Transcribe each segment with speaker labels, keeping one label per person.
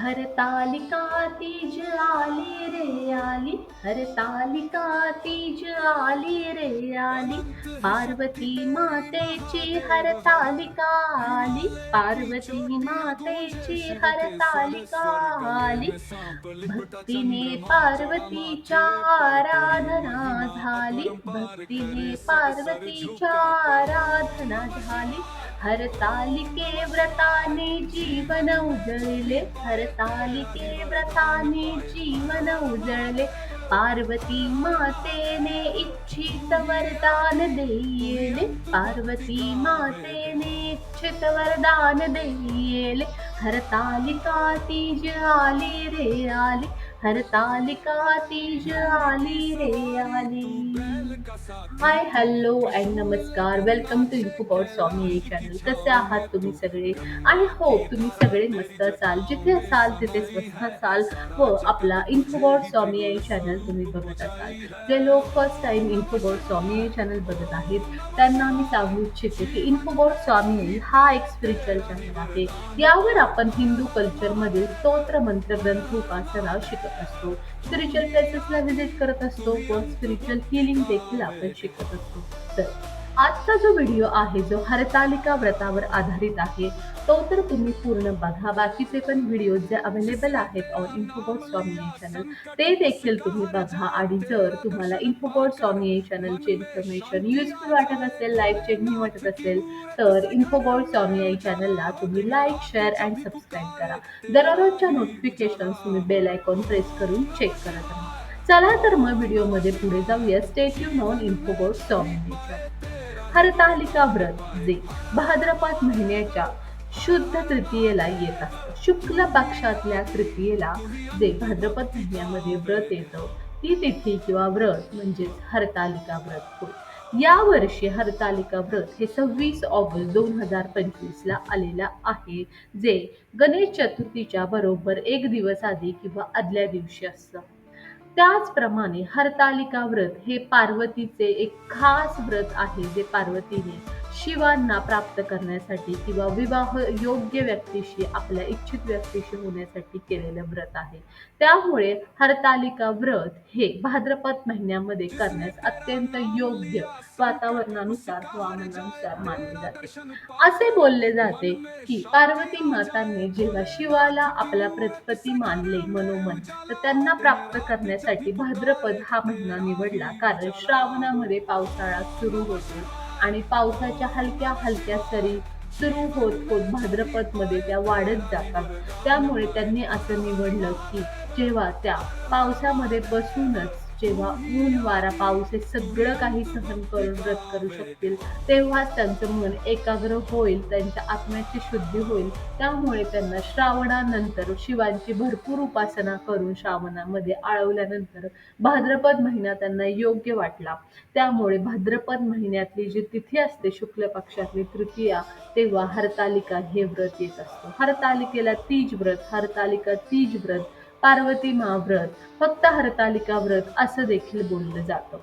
Speaker 1: हरतालिका तीज आली रे आली हरतालिका तीज आली रे आली पार्वती मातेची हरतालिका आली पार्वती मातेची हरतालिका आली. भक्तीने पार्वतीच्या आराधना झाली भक्तीने पार्वतीच्या आराधना झाली. हरतालिके व्रताने जीवन उजळले हरतालिके व्रताने जीवन उजळले. पार्वती मातेने इच्छित वरदान देईले पार्वती मातेने इच्छित वरदान देईले हरतालिका तीज आली रे आली हरतालिका तीज आली रे आली. हाय हॅलो अँड नमस्कार. Welcome to Infobot Swami channel कसे आहात तुम्ही सगळे? आणि हो तुम्ही सगळे मस्त असाल. जिथे असाल तिथे स्वस्त असाल व आपला इन्फोबॉट स्वामी आई चॅनल तुम्ही बघत असाल. जे लोक फर्स्ट टाइम इन्फोबॉट स्वामी आई चॅनल बघत आहेत त्यांना मी सांगू इच्छिते की इन्फोबॉट स्वामी आई हा एक स्पिरिच्युअल चॅनल आहे. यावर आपण हिंदू कल्चरमधील स्तोत्र मंत्र ग्रंथ उपासना शिकत असतो. स्पिरिच्युअल प्लेसेसला व्हिजिट करत असतो. व स्पिरिच्युअल हिलिंग देखील आपण शिकत असतो. तर आजचा जो व्हिडिओ आहे जो हरतालिका व्रतावर आधारित आहे तो तर तुम्ही पूर्ण बघा. बाकीचे पण व्हिडिओ जे अवेलेबल आहेत ऑन इन्फोबॉट स्वामी चॅनल ते देखील तुम्ही बघा. आणि जर तुम्हाला इन्फोबॉट स्वामी चॅनलचे इन्फॉर्मेशन युजफुल वाटत असेल लाईफ चेंजिंग वाटत असेल तर इन्फोबॉट स्वामी आई चॅनलला तुम्ही लाईक शेअर अँड सबस्क्राईब करा. दररोजच्या नोटिफिकेशन तुम्ही बेल आयकॉन प्रेस करून चेक करत राहा. चला तर मग व्हिडिओमध्ये पुढे जाऊया. स्टेच्यू नॉन इन्फोबॉट स्वामी हरतालिका व्रत जे भाद्रपद महिन्याच्या शुद्ध तृतीयेला येत असतं. शुक्ल पक्षातल्या तृतीयेला जे भाद्रपद महिन्यामध्ये व्रत येतं ती तिथी किंवा व्रत म्हणजेच हरतालिका व्रत होय. या वर्षी हरतालिका व्रत हे सव्वीस ऑगस्ट दोन हजार पंचवीसला आलेला आहे जे गणेश चतुर्थीच्या बरोबर एक दिवस आधी किंवा आदल्या दिवशी असतं. त्याचप्रमाणे हरतालिका व्रत हे पार्वतीचे एक खास व्रत आहे जे पार्वतीने शिवांना प्राप्त करण्यासाठी किंवा विवाह योग्य व्यक्तीशी आपल्या इच्छित व्यक्तीशी होण्यासाठी केलेलं व्रत आहे. त्यामुळे हरतालिका व्रत हे भाद्रपद महिन्यामध्ये करण्यास अत्यंत योग्य वातावरणानुसार हवामानानुसार मानले जाते. असे बोलले जाते की पार्वती मातांनी जेव्हा शिवाला आपला प्रतिपती मानले मनोमन तर त्यांना प्राप्त करण्यासाठी भाद्रपद हा महिना निवडला. कारण श्रावणामध्ये पावसाळा सुरू होतो. आणि पावसाच्या हलक्या हलक्या सरी सुरू होत होत भाद्रपदमध्ये त्या वाढत जातात. त्यामुळे त्यांनी असं निवडलं की जेव्हा त्या पावसामध्ये बसूनच जेव्हा ऊन वारा पाऊस हे सगळं काही सहन करून व्रत करू शकतील तेव्हाच त्यांचं मन एकाग्र होईल त्यांच्या आत्म्याची शुद्धी होईल. त्यामुळे त्यांना श्रावणानंतर शिवांची भरपूर उपासना करून श्रावणामध्ये आळवल्यानंतर भाद्रपद महिना त्यांना योग्य वाटला. त्यामुळे भाद्रपद महिन्यातली जी तिथी असते शुक्ल पक्षातली तृतीया तेव्हा हरतालिका हे व्रत येत असतं. हरतालिकेला तीज व्रत हरतालिका तीज व्रत पार्वती महाव्रत फक्त हरतालिका व्रत असं देखील बोललं जातं.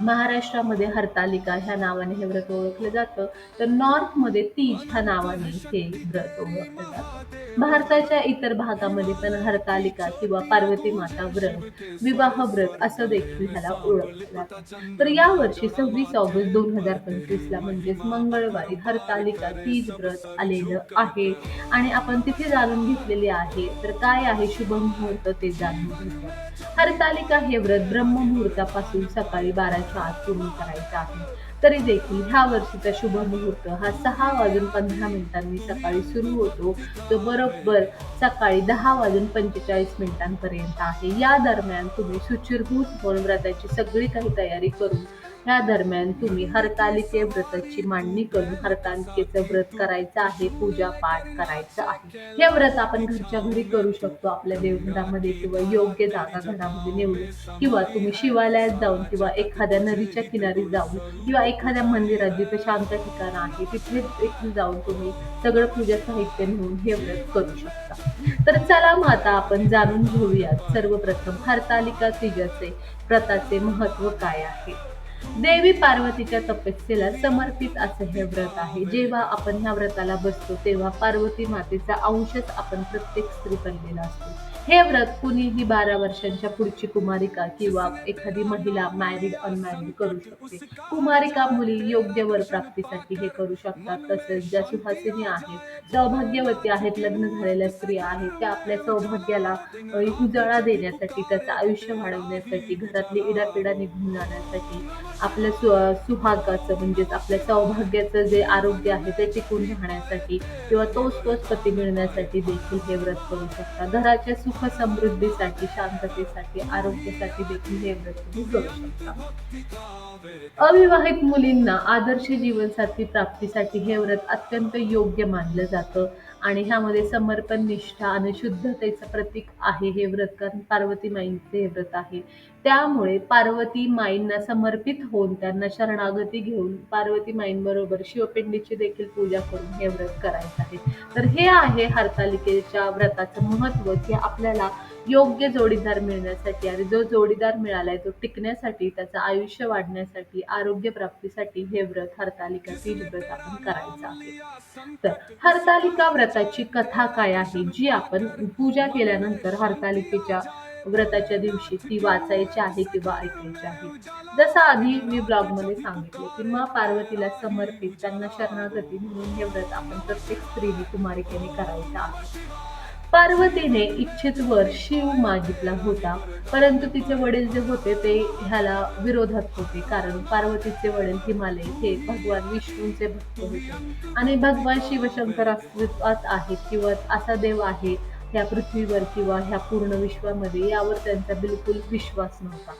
Speaker 1: महाराष्ट्रामध्ये हरतालिका ह्या नावाने हे व्रत ओळखलं जातं. तर नॉर्थमध्ये तीज ह्या नावाने हे व्रत ओळखलं जातं. भारताच्या इतर भागामध्ये पण हरतालिका किंवा पार्वती माता व्रत विवाह व्रत असं देखील ह्याला ओळखलं जातं. तर या वर्षी सव्वीस ऑगस्ट दोन हजार पंचवीस ला म्हणजेच मंगळवारी हरतालिका तीज व्रत आलेलं आहे. आणि आपण तिथे जाणून घेतलेले आहे. तर काय आहे शुभ मुहूर्त ते जाणून घेतलं हरतालिका हे व्रत ब्रह्ममुहूर्तापासून सकाळी बाराच्या आत पूर्ण करायचं आहे. तरी देखील ह्या वर्षीचा शुभ मुहूर्त हा सहा वाजून पंधरा मिनिटांनी सकाळी सुरू होतो. तो बरोबर सकाळी दहा वाजून पंचेचाळीस मिनिटांपर्यंत आहे. या दरम्यान तुम्ही सुचिरभूत होऊन व्रताची सगळी काही तयारी करून ह्या दरम्यान तुम्ही हरतालिके व्रताची मांडणी करून हरतालिकेचं व्रत करायचं आहे पूजा पाठ करायचं आहे. हे व्रत आपण घरच्या घरी करू शकतो आपल्या देवघरामध्ये किंवा योग्य जागा घरामध्ये निवडून किंवा तुम्ही शिवालयात जाऊन किंवा एखाद्या नदीच्या किनारी जाऊन किंवा एखाद्या मंदिरात जिथे शांत ठिकाण आहे तिथे देखील जाऊन तुम्ही सगळं पूजा साहित्य नेऊन हे व्रत करू शकता. तर चला मग आता आपण जाणून घेऊयात सर्वप्रथम हरतालिका तिजाचे व्रताचे महत्त्व काय आहे? देवी पार्वतीच्या तपस्येला समर्पित असं हे व्रत आहे. जेव्हा आपण ह्या व्रताला बसतो तेव्हा पार्वती मातेचा अंशच आपण प्रत्येक स्त्री बनलेला असतो. हे व्रत कुणीही बारा वर्षांच्या पुढची कुमारिका किंवा एखादी महिला मॅरिड अनमॅरिड करू शकते. कुमारिका मुली योग्य वर प्राप्तीसाठी हे करू शकतात. तसेच ज्या सुहासिनी आहेत सौभाग्यवती आहेत लग्न झालेल्या स्त्रिया आहेत त्या आपल्या सौभाग्याला उजळा देण्यासाठी त्याचं आयुष्य वाढवण्यासाठी घरातली इडापिडा निघून जाण्यासाठी आपल्या सु सुहागाचं म्हणजेच आपल्या सौभाग्याचं जे आरोग्य आहे ते टिकून राहण्यासाठी किंवा तोच तोच पती मिळण्यासाठी देखील हे व्रत करू शकता घराच्या सुख समृद्धीसाठी शांततेसाठी आरोग्यासाठी देखील हे व्रत तुम्ही करू शकता. अविवाहित मुलींना आदर्श जीवनसाथी प्राप्तीसाठी हे व्रत अत्यंत योग्य मानलं जातं आणि ह्यामध्ये समर्पण निष्ठा आणि शुद्धतेचं प्रतीक आहे हे व्रत. कारण पार्वती माईंचे हे व्रत आहे. त्यामुळे पार्वती माईंना समर्पित होऊन त्यांना शरणागती घेऊन पार्वती माईंबरोबर शिवपिंडीची देखील पूजा करून हे व्रत करायचं आहे. तर हे आहे हरतालिकेच्या व्रताचं महत्त्व की आपल्याला योग्य जोडीदार मिळण्यासाठी आणि जो जोडीदार मिळालाय तो टिकण्यासाठी त्याचं आयुष्य वाढण्यासाठी आरोग्य प्राप्तीसाठी हे व्रत हरतालिका तीज व्रत आपण करायचं आहे. तर हरतालिका व्रताची कथा काय आहे? जी आपण पूजा केल्यानंतर हरतालिकेच्या व्रताच्या दिवशी ती वाचायची आहे किंवा ऐकायची आहे. जसं आधी मी ब्लॉगमध्ये सांगितले की मा पार्वतीला समर्पित त्यांना शरणागती म्हणून हे व्रत आपण प्रत्येक स्त्रीने कुमारिकेने करायचं आहे. पार्वतीने इच्छित वर शिव मागितला होता परंतु तिचे वडील जे होते ते ह्याला विरोधात होते कारण पार्वतीचे वडील हिमालय हे भगवान विष्णूंचे भक्त होते. आणि भगवान शिवशंकर अस्तित्वात आहेत किंवा असा देव आहे ह्या पृथ्वीवर किंवा ह्या पूर्ण विश्वामध्ये यावर त्यांचा बिलकुल विश्वास नव्हता.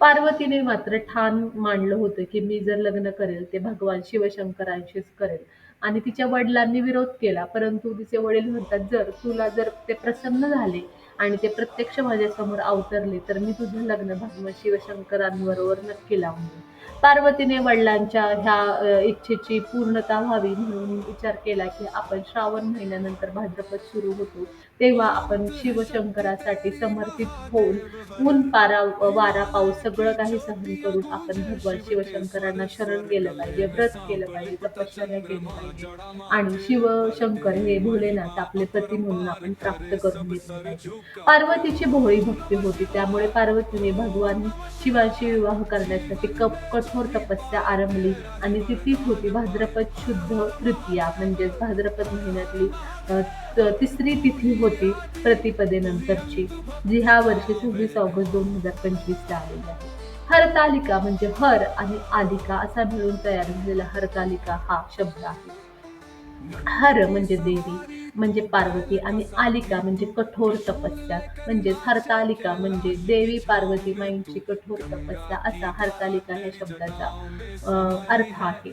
Speaker 1: पार्वतीने मात्र ठाण मांडलं होतं की मी जर लग्न करेल ते भगवान शिवशंकरांशीच करेल आणि तिच्या वडिलांनी विरोध केला परंतु तिचे वडील म्हणतात जर तुला जर ते प्रसन्न झाले आणि ते प्रत्यक्ष माझ्यासमोर अवतरले तर मी तुझं लग्न भगवान शिवशंकरांबरोबर नक्की लावून देईन. पार्वतीने वडिलांच्या ह्या इच्छेची पूर्णता व्हावी म्हणून विचार केला की आपण श्रावण महिन्यानंतर भाद्रपद सुरू होतो. तेव्हा आपण शिवशंकरासाठी समर्पित होऊन ऊन पारा वारा पाऊस सगळं काही सहन करून आपण भगवान शिवशंकरांना शरण गेलं पाहिजे व्रत केलं पाहिजे तपश्चर्या केली पाहिजे. आणि शिवशंकर हे भोलेनाथ आपले पती म्हणून आपण प्राप्त करून घेतले पाहिजे. पार्वतीची भोळी भक्ती होती त्यामुळे पार्वतीने भगवान शिवाशी विवाह करण्यासाठी कप कठोर तपस्या आरंभली आणि ती तीच होती भाद्रपद शुद्ध तृतीया म्हणजेच भाद्रपद महिन्यातली तिसरी तिथी होती प्रतिपदेनंतरची जी ह्या वर्षी सव्वीस ऑगस्ट दोन हजार पंचवीसला आलेली आहे. हरतालिका म्हणजे हर आणि आलिका असा मिळून तयार झालेला हरतालिका हा शब्द आहे. हर म्हणजे देवी म्हणजे पार्वती आणि आलिका म्हणजे कठोर तपस्या. म्हणजे हरतालिका म्हणजे देवी पार्वती माईंची कठोर तपस्या असा हरतालिका या शब्दाचा अर्थ आहे.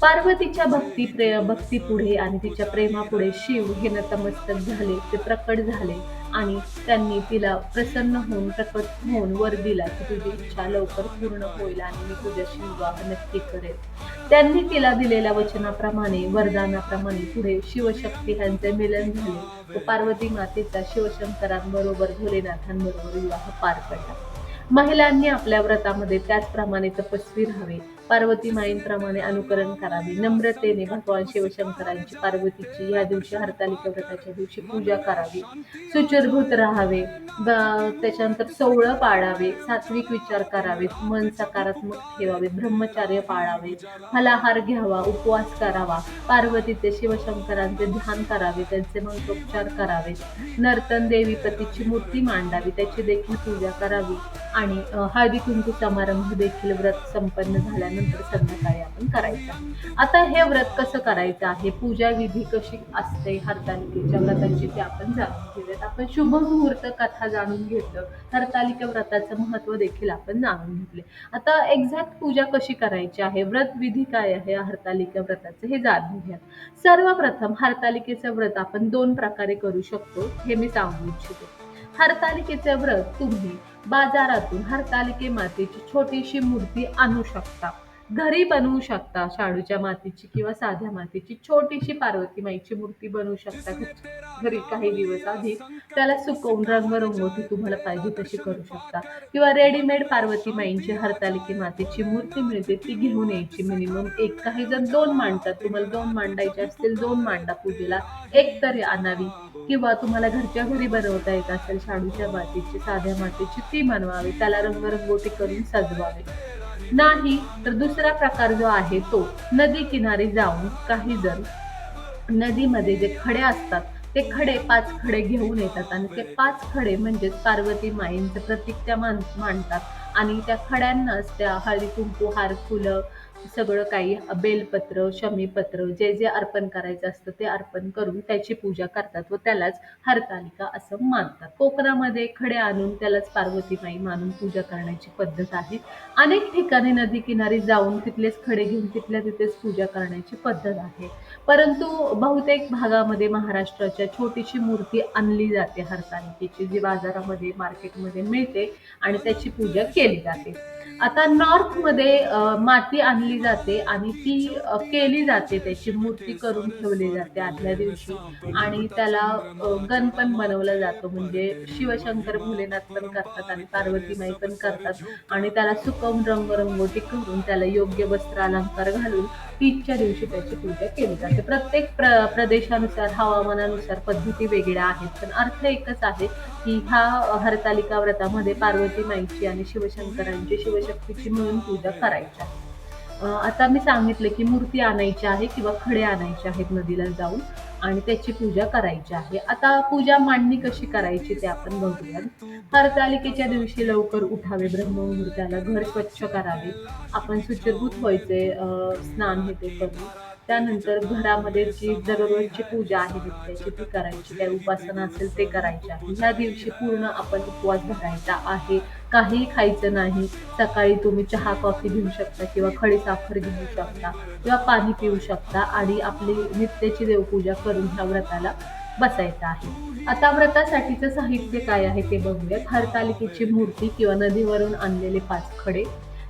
Speaker 1: पार्वतीच्या भक्ती प्रे भक्तीपुढे आणि तिच्या प्रेमापुढे शिव हे नतमस्तक झाले ते प्रकट झाले. आणि त्यांनी तिला प्रसन्न होऊन प्रकट होऊन वर दिला की तुझी इच्छा लवकर पूर्ण होईल आणि मी तुझ्याशी विवाह नक्की करेल त्यांनी तिला दिलेल्या वचनाप्रमाणे वरदानाप्रमाणे पुढे शिवशक्ती यांचे मिलन झाले. व पार्वती मातेचा शिवशंकरांबरोबर भोलेनाथांबरोबर विवाह पार पडला. महिलांनी आपल्या व्रतामध्ये त्याचप्रमाणे तपस्वी राहावे. पार्वती माईंप्रमाणे अनुकरण करावे. नम्रतेने भगवान शिवशंकरांची पार्वतीची या दिवशी हरतालिका व्रताच्या दिवशी पूजा करावी. सुचरभूत राहावे. त्याच्यानंतर सोवळं पाळावे. सात्विक विचार करावे. मन सकारात्मक ठेवावे. ब्रह्मचार्य पाळावे. फलाहार घ्यावा. उपवास करावा. पार्वतीचे शिवशंकरांचे ध्यान करावे. त्यांचे मंत्रोपचार करावे. नर्तन देवी पतीची मूर्ती मांडावी. त्याची देखील पूजा करावी. आणि हळदी कुंकू समारंभ देखील व्रत संपन्न झाल्यानंतर संध्याकाळी आपण करायचं. आता हे व्रत कसं करायचं आहे? पूजा विधी कशी असते? हरतालिकेच्या व्रताची ते आपण जाणून घेऊयात. आपण शुभ मुहूर्त कथा जाणून घेतलं. हरतालिका व्रताचं महत्त्व देखील आपण जाणून घेतले. आता एक्झॅक्ट पूजा कशी करायची आहे? व्रत विधी काय आहे? हरतालिका व्रताचं हे जाणून घ्या. सर्वप्रथम हरतालिकेचं व्रत आपण दोन प्रकारे करू शकतो हे मी सांगू इच्छिते. हरतालिकेचे व्रत तुम्ही बाजारातून हरतालिके मातेची छोटीशी मूर्ती आणू शकता. घरी बनवू शकता शाडूच्या मातीची किंवा साध्या मातीची. छोटीशी पार्वती माईची मूर्ती बनवू शकता घरी. काही दिवस आधी त्याला सुकवून रंगरंगोटी तुम्हाला पाहिजे तशी करू शकता. किंवा रेडीमेड पार्वती माईंची हरतालिकी मातीची मूर्ती मिळते ती घेऊन यायची मिनिमम एक काही जण. दोन मांडतात. तुम्हाला दोन मांडायचे असतील दोन मांडा पूजेला. एक तरी आणावी. किंवा तुम्हाला घरच्या घरी बनवता येत असेल शाडूच्या मातीची साध्या मातीची ती बनवावी. त्याला रंगरंगोटी करून सजवावे. नाही तर दुसरा प्रकार जो आहे तो नदी किनारी जाऊन काही जण नदीमध्ये जे खडे असतात ते खडे पाच खडे घेऊन येतात आणि ते पाच खडे म्हणजेच पार्वती माईंचं प्रतीक त्या मान मांडतात आणि त्या खड्यांनाच त्या हळदी कुंकू हार फुलं सगळं काही बेलपत्र शमीपत्र जे जे अर्पण करायचं असतं ते अर्पण करून त्याची पूजा करतात व त्यालाच हरतालिका असं मानतात. कोकणामध्ये खडे आणून त्यालाच पार्वती माई मानून पूजा करण्याची पद्धत आहे. अनेक ठिकाणी नदी किनारी जाऊन तिथलेच खडे घेऊन तिथल्या तिथेच पूजा करण्याची पद्धत आहे. परंतु बहुतेक भागामध्ये महाराष्ट्राच्या छोटीशी मूर्ती आणली जाते हरतालिकेची जी बाजारामध्ये मार्केटमध्ये मिळते आणि त्याची पूजा केली जाते. आता नॉर्थमध्ये माती आणली जाते आणि ती केली जाते त्याची मूर्ती करून ठेवली जाते आदल्या दिवशी. आणि त्याला गणपण गण पण बनवलं जातो म्हणजे शिवशंकर भोलेनाथ पण करतात आणि पार्वती माई पण करतात. आणि त्याला सुकवून रंगरंगोटी करून त्याला योग्य वस्त्र अलंकार घालून तीजच्या दिवशी त्याची पूजा केली जाते. प्रत्येक प्र प्रदेशानुसार हवामानानुसार पद्धती वेगळ्या आहेत पण अर्थ एकच आहे की ह्या हरतालिका व्रतामध्ये पार्वती माईची आणि शिवशंकरांची शिवशक्तीची मिळून पूजा करायची आहे. आता मी सांगितलं की मूर्ती आणायची आहे किंवा खडे आणायचे आहेत नदीला जाऊन आणि त्याची पूजा करायची आहे. आता पूजा मांडणी कशी करायची ते आपण बघूया. हरतालिकेच्या दिवशी लवकर उठावे ब्रह्ममुहूर्ताला घर स्वच्छ करावे. आपण शुचिर्भूत व्हायचे स्नान हे ते करून त्यानंतर घरामध्ये जी दररोजची पूजा आहे नित्याची ती करायची. काही उपासना असेल ते करायचे आहे ह्या दिवशी पूर्ण आपण उपवास धरायचा आहे. काही खायचं नाही. सकाळी तुम्ही चहा कॉफी घेऊ शकता किंवा खडी साखर घेऊ शकता किंवा पाणी पिऊ शकता आणि आपली नित्याची देवपूजा करून ह्या व्रताला बसायचं आहे. आता व्रतासाठीचं साहित्य काय आहे ते बघूयात. हरतालिकेची मूर्ती किंवा नदीवरून आणलेले पाच खडे.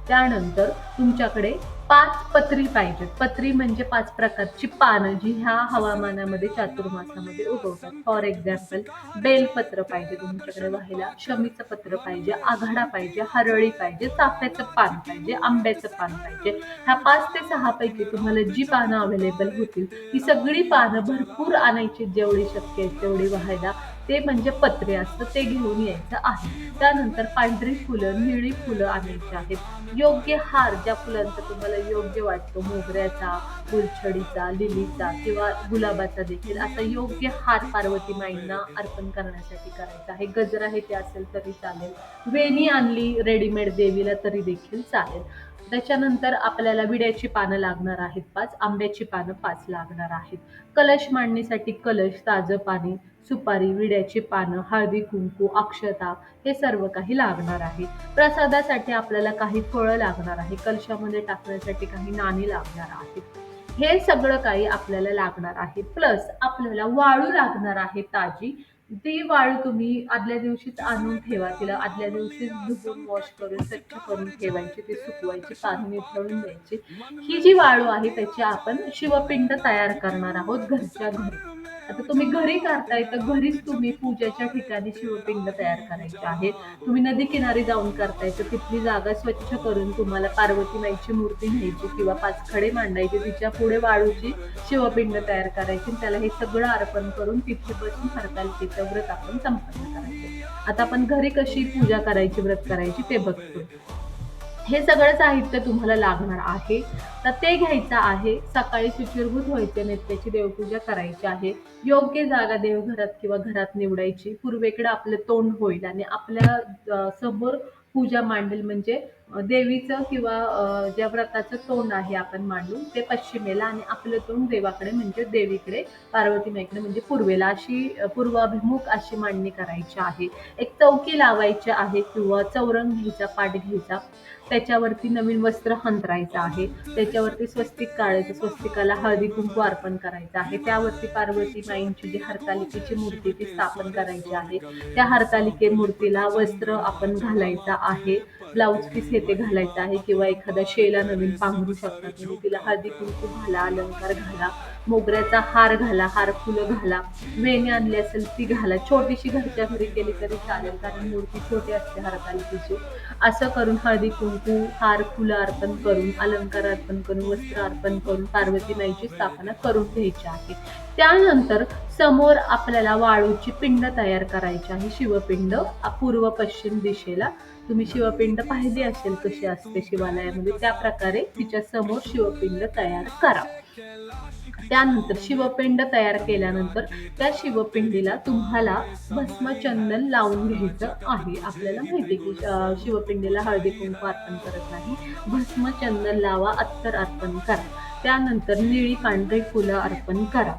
Speaker 1: त्यानंतर तुमच्याकडे पाच पत्री पाहिजेत. पत्री म्हणजे पाच प्रकारची पानं जी ह्या हवामानामध्ये चातुर्मासामध्ये उगवतात. फॉर एक्झाम्पल बेलपत्र पाहिजे तुमच्याकडे व्हायला शमीचं पत्र पाहिजे आघाडा पाहिजे हरळी पाहिजे चाफ्याचं पान पाहिजे आंब्याचं पान पाहिजे. ह्या पाच ते सहा पैकी तुम्हाला जी पानं अवेलेबल होतील ती सगळी पानं भरपूर आणायची जेवढी शक्य आहे तेवढी व्हायला. ते म्हणजे पत्रे असतं ते घेऊन यायचं आहे. त्यानंतर पांढरी फुलं निळी फुलं आणायची आहेत. योग्य हार ज्या फुलांचा तुम्हाला योग्य वाटतो मोगऱ्याचा गुलछडीचा लिलीचा किंवा गुलाबाचा देखील असा योग्य हार पार्वती माईंना अर्पण करण्यासाठी करायचा आहे. गजरा हे ते असेल तरी चालेल. वेणी आणली रेडीमेड देवीला तरी देखील चालेल. त्याच्यानंतर आपल्याला विड्याची पानं लागणार आहेत पाच आंब्याची पानं पाच लागणार आहेत. कलश मांडणीसाठी कलश ताजं पाणी सुपारी विड्याची पानं हळदी कुंकू अक्षता हे सर्व काही लागणार आहे. प्रसादासाठी आपल्याला काही फळं लागणार आहे. कलशामध्ये टाकण्यासाठी काही नाणी लागणार आहेत. हे सगळं काही आपल्याला लागणार आहे. प्लस आपल्याला वाळू लागणार आहे ताजी. ती वाळू तुम्ही आदल्या दिवशीच आणून ठेवा तिला. आदल्या दिवशीच धुवून वॉश करून स्वच्छ करून ठेवायची ती सुकवायची पाणी निथळून द्यायची. ही जी वाळू आहे त्याची आपण शिवपिंड तयार करणार आहोत घरच्या घरी. आता तुम्ही घरी करताय तर घरीच तुम्ही पूजेच्या ठिकाणी शिवपिंड तयार करायचे आहे तुम्ही नदी किनारी जाऊन करताय तर तिथली जागा स्वच्छ करून तुम्हाला पार्वती माईची मूर्ती न्यायची किंवा पाच खडे मांडायचे तिच्या पुढे वाळूची शिवपिंड तयार करायची त्याला हे सगळं अर्पण करून तिथे बसून हरतालिकेचं व्रत आपण संपन्न करायचं. आता आपण घरी कशी पूजा करायची व्रत करायची ते बघतो. हे सगळं साहित्य तुम्हाला लागणार आहे. तर ते घ्यायचं आहे. सकाळी शुचिरभूत व्हायचे नित्याची देवपूजा करायची आहे. योग्य जागा देवघरात किंवा घरात निवडायची. पूर्वेकडे आपलं तोंड होईल आणि आपल्यासमोर पूजा मांडेल म्हणजे देवीचं किंवा ज्या व्रताचं तोंड आहे आपण मांडू ते पश्चिमेला आणि आपलं तोंड देवाकडे म्हणजे देवीकडे पार्वती माईकडे म्हणजे पूर्वेला अशी पूर्वाभिमुख अशी मांडणी करायची आहे. एक चौकी लावायची आहे किंवा चौरंग घ्यायचा पाठ घ्यायचा. त्याच्यावरती नवीन वस्त्र हंतरायचं आहे. त्याच्यावरती स्वस्तिक काढायचं स्वस्तिकाला हळदी कुंकू अर्पण करायचं आहे. त्यावरती पार्वती माईंची जी हरतालिकेची मूर्ती ती स्थापन करायची आहे. त्या हरतालिके मूर्तीला वस्त्र आपण घालायचं आहे. ब्लाऊज पीस हे ते घालायचं आहे किंवा एखादा शेला नवीन पांघरू शकता तुम्ही तिला हळदी कुंकू घाला अलंकार घाला मोगऱ्याचा हार घाला हार फुलं घाला वेणी आणली असेल ती घाला. छोटीशी घरच्या घरी केली तरी चालेल कारण मूर्ती छोटी असते हरतालिकेची असं करून हळदी कुंकू हार फुलं अर्पण करून अलंकार अर्पण करून वस्त्र अर्पण करून पार्वती माईची स्थापना करून घ्यायची आहे. त्यानंतर समोर आपल्याला वाळूची पिंड तयार करायची आहे. शिवपिंड पूर्व पश्चिम दिशेला तुम्ही शिवपिंड पाहिली असेल कशी असते शिवालयामध्ये त्या प्रकारे तिच्या समोर शिवपिंड तयार करा. त्यानंतर शिवपिंड तयार केल्यानंतर त्या शिवपिंडीला तुम्हाला भस्मचंदन लावून घ्यायचं आहे. आपल्याला माहिती की शिवपिंडीला हळदी कुंकू अर्पण करत नाही. भस्मचंदन लावा अत्तर अर्पण करा. त्यानंतर निळी पांढरी फुलं अर्पण करा.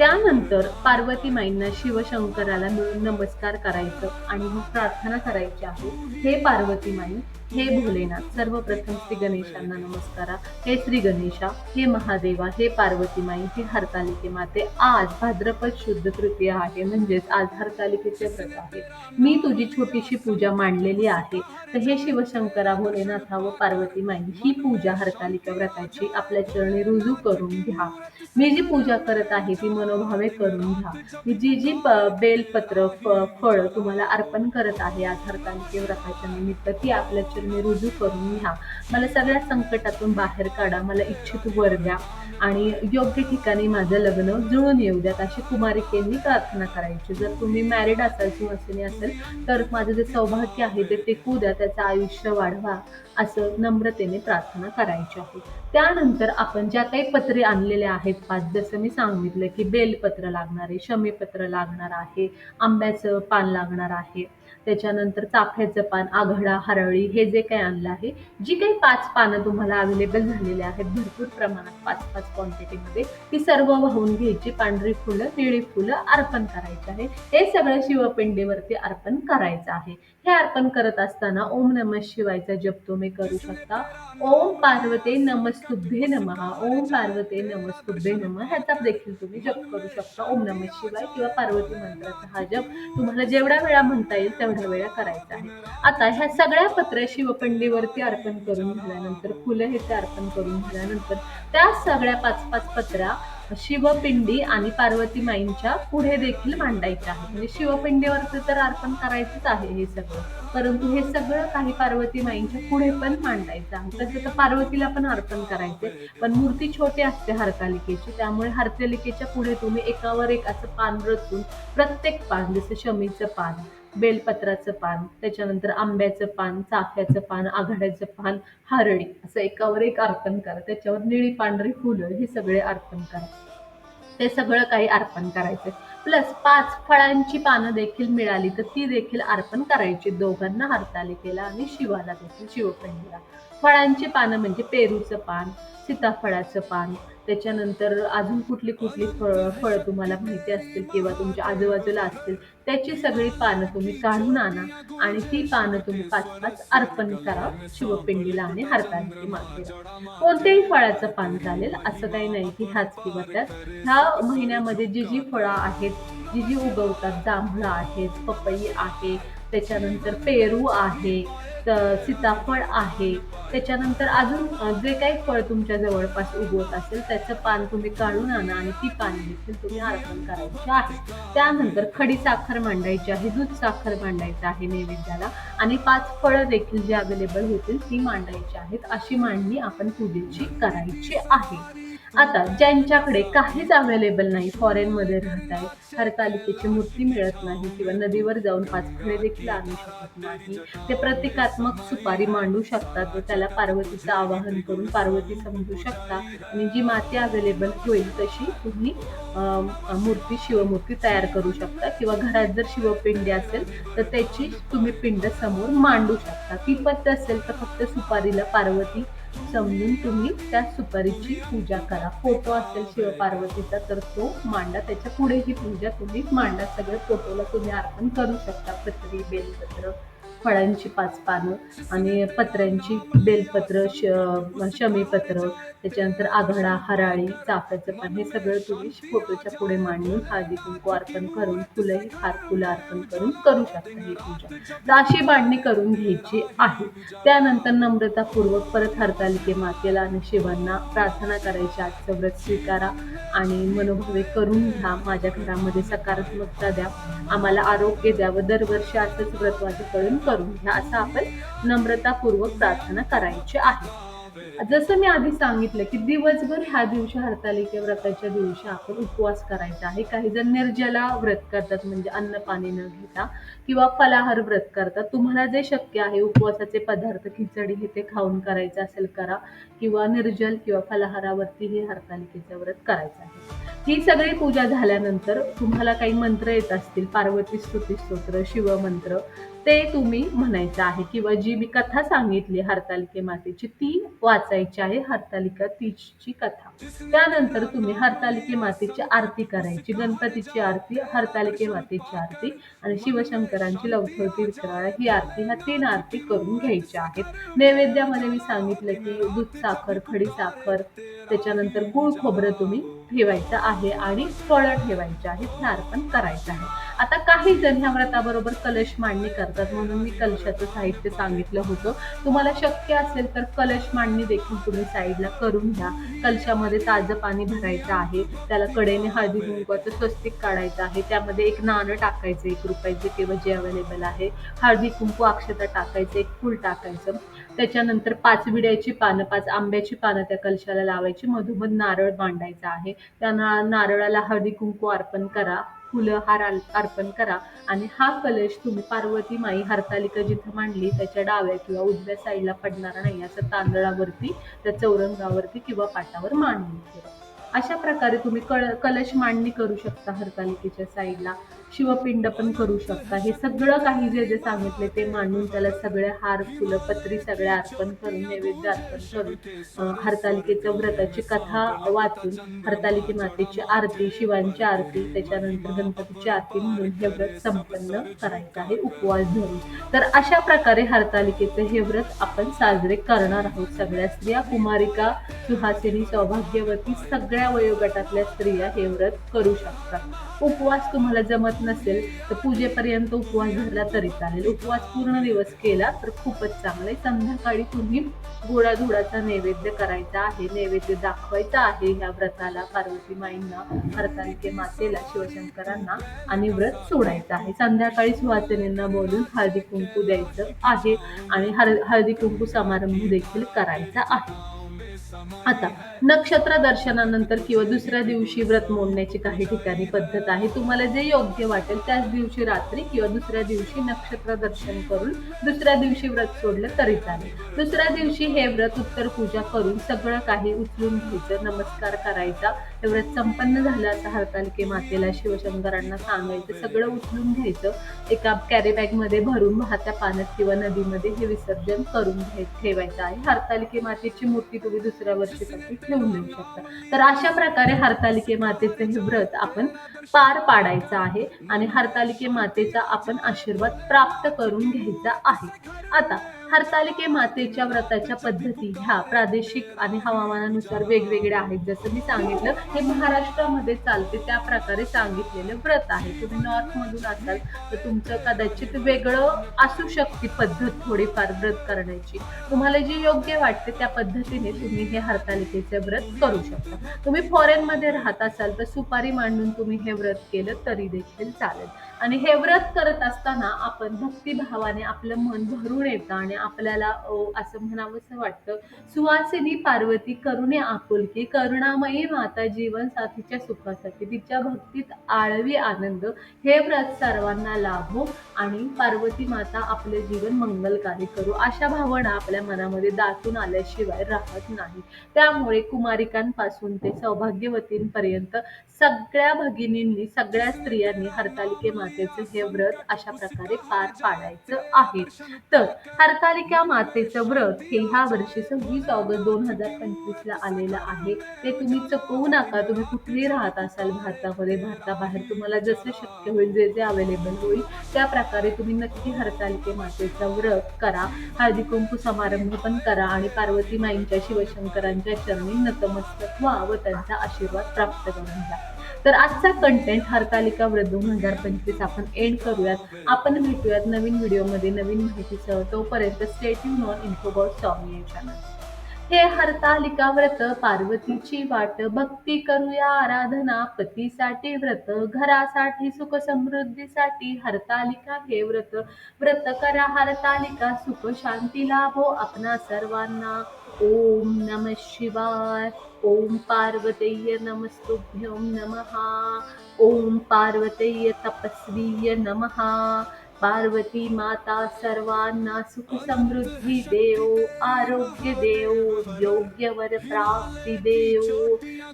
Speaker 1: त्यानंतर पार्वती माईंना शिवशंकराला मिळून नमस्कार करायचं आणि मग प्रार्थना करायची आहे. हे पार्वती माई हे भोलेनाथ सर्वप्रथम श्री गणेशांना नमस्कारा. हे श्री गणेशा हे महादेवा हे पार्वती माई हे हरतालिके माते आज भाद्रपद शुद्ध तृतीया आहे. म्हणजेच आज हरतालिकेचे व्रत आहे. मी तुझी छोटीशी पूजा मांडलेली आहे. तर हे शिवशंकरा भोलेनाथा व पार्वती माई ही पूजा हरतालिका व्रताची आपल्या चरणी रुजू करून घ्या. मी जी पूजा करत आहे ती मनोभावे करून घ्या. मी जी जी बेलपत्र फ- फळ तुम्हाला अर्पण करत आहे आज हरतालिके व्रताच्या निमित्त ती आपल्या चरणी रुजू करून घ्या. मला सगळ्या संकटातून बाहेर काढा मला इच्छित वर द्या आणि योग्य ठिकाणी माझं लग्न जुळून येऊ द्यात अशी कुमारिकेंनी प्रार्थना करायची. जर तुम्ही मॅरिड असाल सुवासिनी असेल तर माझं जे सौभाग्य आहे ते टिकू द्या त्याचं आयुष्य वाढवा असं नम्रतेने प्रार्थना करायची आहे. त्यानंतर आपण ज्या काही पत्रे आणलेले आहेत पाच जसं मी सांगितलं की बेलपत्र लागणार आहे शमीपत्र लागणार आहे आंब्याचं पान लागणार आहे त्याच्यानंतर चाफ्याचं पान आघडा हरळी हे जे काही आणलं आहे जी काही पाच पानं तुम्हाला अवेलेबल झालेली आहेत भरपूर प्रमाणात पाच पाच क्वांटिटीमध्ये ती सर्व वाहून घ्यायची. पांढरी फुलं निळी फुलं अर्पण करायची आहे. हे सगळं शिवपिंडीवरती अर्पण करायचं आहे. हे अर्पण करत असताना ओम नम शिवायचा जप तुम्ही करू शकता. ओम पार्वते नमस्तुभ्ये नमः. ओम पार्वते नमस्तुभ्ये नमः. ह्याचा देखील तुम्ही जप करू शकता. ओम नम शिवाय किंवा पार्वती मंत्राचा हा जप तुम्हाला जेवढ्या वेळा म्हणता येईल तेवढ्या वेळा करायचा आहे. आता ह्या सगळ्या पत्र शिवपंडीवरती अर्पण करून झाल्यानंतर फुलं हे ते अर्पण करून झाल्यानंतर त्या सगळ्या पाच पाच पत्रा शिवपिंडी आणि पार्वती माईंच्या पुढे देखील मांडायचं आहे. म्हणजे शिवपिंडीवरती तर अर्पण करायचंच आहे हे सगळं. परंतु हे सगळं काही पार्वती माईंच्या पुढे पण मांडायचं आहे. तसं तर पार्वतीला पण अर्पण करायचे पण मूर्ती छोटी असते हरतालिकेची त्यामुळे हरतालिकेच्या पुढे तुम्ही एकावर एक असं पान रचून प्रत्येक पान जसं शमीचं पान बेलपत्राचं पान त्याच्यानंतर आंब्याचं पान चाफ्याचं पान आघाड्याचं पान हरळी असं एकावर एक अर्पण करा. त्याच्यावर निळी पांढरी फुलं हे सगळे अर्पण करा. ते सगळं काही अर्पण करायचं प्लस पाच फळांची पानं देखील मिळाली तर ती देखील अर्पण करायची. दोघांना हरतालिकेला आणि शिवाला देखील शिवपंडीला. फळांची पानं म्हणजे पेरूचं पान सीताफळाचं पान त्याच्यानंतर अजून कुठली कुठली फळ फळं तुम्हाला माहिती असतील किंवा तुमच्या आजूबाजूला असतील त्याची सगळी पानं तुम्ही काढून आणा आणि ती पानं तुम्ही पाच पाच अर्पण करा. शिवपिंडीला आणि हरतालिके मागे कोणत्याही फळाचं पान चालेल असं काही नाही की ह्याच किंवा त्याच. ह्या महिन्यामध्ये जी जी फळं आहेत जी जी उगवतात जांभळं आहेत पपई आहे त्याच्यानंतर पेरू आहे तर सीताफळ आहे. त्याच्यानंतर अजून जे काही फळ तुमच्या जवळपास उगवत असेल त्याचं पान तुम्ही काढून आणा आणि ती पाने देखील तुम्ही अर्पण करायची आहे. त्यानंतर खडी साखर मांडायची आहे दूध साखर मांडायचं आहे नैवेद्याला आणि पाच फळं देखील जी अवेलेबल होतील ती मांडायची आहेत अशी मांडणी आपण पूजेची करायची आहे. आता ज्यांच्याकडे काहीच अवेलेबल नाही फॉरेनमध्ये राहत आहे हरतालिकेची मूर्ती मिळत नाही किंवा नदीवर जाऊन पाच फळे देखील आणू शकत नाही ते प्रतिकात्मक सुपारी मांडू शकतात व त्याला पार्वतीचं आवाहन करून पार्वती समजू शकता आणि जी माती अवेलेबल होईल तशी तुम्ही मूर्ती शिवमूर्ती तयार करू शकता किंवा घरात जर शिवपिंडी असेल तर त्याची तुम्ही पिंड समोर मांडू शकता. ती पद्धत असेल तर फक्त सुपारीला पार्वती समजून तुम्ही त्या सुपारीची पूजा करा. फोटो असेल शिवपार्वतीचा तर तो मांडा. त्याच्या पुढे ही पूजा तुम्ही मांडा. सगळं फोटोला तुम्ही अर्पण करू शकता. पत्री बेलपत्र फळांची पाच पानं आणि पत्र्यांची बेलपत्र श शमीपत्र त्याच्यानंतर आघाडा हराळी चाफ्याचं पान हे सगळं तुम्ही फोटोच्या पुढे मांडून हळदी कुंकू अर्पण करून फुलंही हार फुलं अर्पण करून करू शकता ही पूजा. तर अशी मांडणी करून घ्यायची आहे. त्यानंतर नम्रतापूर्वक परत हरतालिके मातेला आणि शिवांना प्रार्थना करायची आजचं व्रत स्वीकारा आणि मनोभावे करून घ्या. माझ्या घरामध्ये सकारात्मकता द्या. आम्हाला आरोग्य द्या व दरवर्षी असंच व्रत करून करून घ्या असं आपण नम्रतापूर्वक प्रार्थना करायची आहे. जसं मी आधी सांगितलं की दिवसभर ह्या दिवशी हरतालिके व्रताच्या दिवशी आपण उपवास करायचा आहे. काही जण निर्जला व्रत करतात म्हणजे अन्न पाणी न घेता किंवा फलाहार व्रत करतात. तुम्हाला जे शक्य आहे उपवासाचे पदार्थ खिचडी हे ते खाऊन करायचं असेल करा किंवा निर्जल किंवा फलाहारावरती हे हरतालिकेचं व्रत करायचं आहे. ही सगळी पूजा झाल्यानंतर तुम्हाला काही मंत्र येत असतील. पार्वती स्तुती स्तोत्र शिवमंत्र ते तुम्ही म्हणायचं आहे किंवा जी मी कथा सांगितली हरतालिके मातेची ती वाचायची आहे हरतालिका तीजची कथा. त्यानंतर तुम्ही हरतालिके मातेची आरती करायची गणपतीची आरती हरतालिके मातेची आरती आणि शिवशंकरांची लवथवती विक्राळा ही आरती ह्या तीन आरती करून घ्यायच्या आहेत. नैवेद्यामध्ये मी सांगितलं की दूध साखर खडी साखर त्याच्यानंतर गुळ खोबरं तुम्ही ठेवायचं आहे आणि फळं ठेवायचे आहेत हे करायचं आहे. आता काही जण ह्या व्रताबरोबर कलश मांडणी करतात म्हणून मी कलशाचं साहित्य सांगितलं होतं. तुम्हाला शक्य असेल तर कलश मांडणी देखील तुम्ही साईडला करून घ्या. कलशामध्ये ताजं पाणी भरायचं आहे त्याला कडेने हळदी कुंकवाचं स्वस्तिक काढायचं आहे त्यामध्ये एक नाणं टाकायचं एक रुपयाचं किंवा जे अवेलेबल आहे. हळदी कुंकू अक्षता टाकायचं एक फूल टाकायचं. त्याच्यानंतर पाच विड्याची पानं पाच आंब्याची पानं त्या कलशाला लावायची. मधोमध नारळ मांडायचा आहे. त्या ना नारळाला हळदी कुंकू अर्पण करा फुलं हार अर्पण करा आणि हा कलश तुम्ही पार्वती माई हरतालिका जिथं मांडली त्याच्या डाव्या किंवा उजव्या साईडला पडणार नाही असं तांदळावरती त्या चौरंगावरती किंवा पाटावर मांडणी करा अशा प्रकारे तुम्ही कळ कलश मांडणी करू शकता हरतालिकेच्या साईडला. शिवपिंड पण करू शकता. हे सगळं काही जे जे सांगितले ते मांडून त्याला सगळे हार फुलं पत्री सगळे अर्पण करून नैवेद्य अर्पण करून हरतालिकेच्या व्रताची कथा वाचून हरतालिके मातेची आरती शिवांची आरती त्याच्यानंतर गणपतीची आरती म्हणून हे व्रत संपन्न करायचं आहे उपवास धरून. तर अशा प्रकारे हरतालिकेचे हे व्रत आपण साजरे करणार आहोत. सगळ्या स्त्रिया कुमारिका सुहासिनी सौभाग्यवती सगळ्या वयोगटातल्या स्त्रिया हे व्रत करू शकतात. उपवास तुम्हाला जमत नसेल तर पूजेपर्यंत उपवास धरला तरी चालेल. उपवास पूर्ण दिवस केला तर खूपच चांगलं आहे. संध्याकाळी तुम्ही गोडाधुडाचा नैवेद्य करायचा आहे नैवेद्य दाखवायचा आहे ह्या व्रताला पार्वती माईंना हरतालिके मातेला शिवशंकरांना आणि व्रत सोडायचं आहे. संध्याकाळी सुवासिनींना बोलून हळदी कुंकू द्यायचं आहे आणि हर हळदी कुंकू समारंभ देखील करायचा आहे. आता नक्षत्र दर्शनानंतर किंवा दुसऱ्या दिवशी व्रत मोडण्याची काही ठिकाणी पद्धत आहे. तुम्हाला जे योग्य वाटेल त्याच दिवशी रात्री किंवा दुसऱ्या दिवशी नक्षत्र दर्शन करून दुसऱ्या दिवशी व्रत सोडलं तरी चालेल. दुसऱ्या दिवशी हे व्रत उत्तर पूजा करून सगळं काही उचलून घ्यायचं नमस्कार करायचा हे संपन्न झालं असं हरतालिके मातेला शिवशंकरांना सांगायचं. सगळं उचलून घ्यायचं. एका कॅरी बॅगमध्ये भरून वाहत्या पाण्यात किंवा नदीमध्ये हे विसर्जन करून घे ठेवायचं आहे. हरतालिके मातेची मूर्ती तुम्ही दुसऱ्या वर्षीसाठी ठेवून देऊ शकता. तर अशा प्रकारे हरतालिके मातेचे हे व्रत आपण पार पाडायचं आहे आणि हरतालिके मातेचा आपण आशीर्वाद प्राप्त करून घ्यायचा आहे. आता हरतालिके मातेच्या व्रताच्या पद्धती ह्या प्रादेशिक आणि हवामानानुसार वेगवेगळ्या आहेत. जसं मी सांगितलं हे महाराष्ट्रामध्ये चालते त्या प्रकारे सांगितलेलं व्रत आहे. तुम्ही नॉर्थ मधून असाल तर तुमचं कदाचित वेगळं असू शकते पद्धत थोडीफार व्रत करण्याची. तुम्हाला जी योग्य वाटते त्या पद्धतीने तुम्ही हे हरतालिकेचे व्रत करू शकता. तुम्ही फॉरेन मध्ये राहत असाल तर सुपारी मांडून तुम्ही हे व्रत केलं तरी देखील चालेल. आणि हे व्रत करत असताना आपण भक्तिभावाने आपलं मन भरून येतं आणि आपल्याला असं म्हणावंसं वाटतं सुवासिनी पार्वती करुणे आपुलकी करुणामयी माता जीवन साथीच्या सुखासाठी तिच्या भक्तीत आळवी आनंद हे व्रत सर्वांना लाभो आणि पार्वती माता आपले जीवन मंगलकारी करू. अशा भावना आपल्या मनामध्ये दाटून आल्याशिवाय राहत नाही. त्यामुळे कुमारिकांपासून ते सौभाग्यवतींपर्यंत सगळ्या भगिनींनी सगळ्या स्त्रियांनी हरतालिके मातेचे मातेचं हे व्रत अशा प्रकारे पार पाडायचं आहे. तर हरतालिका मातेचं व्रत हे ह्या वर्षी सव्वीस ऑगस्ट दोन हजार पंचवीस ला आलेलं आहे. ते तुम्ही चुकवू नका. तुम्ही कुठेही राहत असाल भारतामध्ये भारताबाहेर तुम्हाला जसं शक्य होईल जे जे अवेलेबल होईल त्या प्रकारे तुम्ही नक्की हरतालिके मातेचं व्रत करा. हळदी कुंकू समारंभ पण करा आणि पार्वती माईंच्या शिवशंकरांच्या चरणी नतमस्तक व्हा व त्यांचा आशीर्वाद प्राप्त करून घ्या. तर आजचा कंटेंट हरतालिका व्रत दोन हजार पंचवीस आपण एंड करूयात. आपण भेटूयात नवीन व्हिडिओमध्ये नवीन माहितीसह. तोपर्यंत स्टेटिंग नॉन इन्फोबॉट स्वामी चॅनल हे हरतालिका व्रत पार्वतीची वाट भक्ती करूया. आराधना पतीसाठी व्रत घरासाठी सुख समृद्धीसाठी हरतालिका हे व्रत. व्रत करा हरतालिका सुख शांती लाभो आपणा सर्वांना. ओम नम शिवाय ओम पार्वतीय नमस्तुभ्यं नमः ओम पार्वतय तपस्वीय नमः पार्वती माता सर्वांना सुख समृद्धी देव आरोग्य देव योग्य वर प्राप्ती देव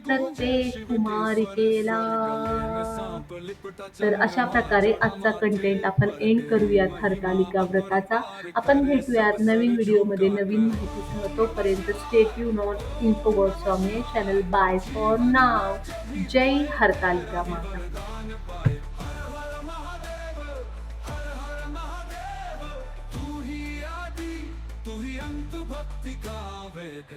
Speaker 1: प्रत्येक कुमारिकेला। तर अशा प्रकारे आजचा कंटेंट आपण एंड करूयात हरतालिका व्रताचा. आपण भेटूयात नवीन व्हिडिओमध्ये नवीन माहितीसह. तोपर्यंत state you not Infobot Swami channel bye for now जय हरतालिका माता.
Speaker 2: तू ही अंत भक्ति का वेद?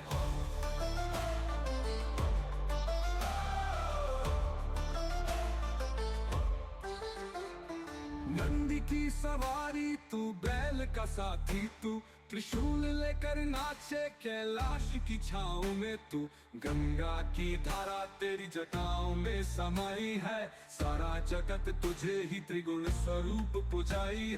Speaker 2: की सवारी तू, बैल का साथी तू। त्रिशूल लेकर नाचे, कैलाश की छाओ में तू। गंगा की धारा तेरी जटाओं में समाई है। सारा जगत तुझे ही त्रिगुण स्वरूप पुजाई है।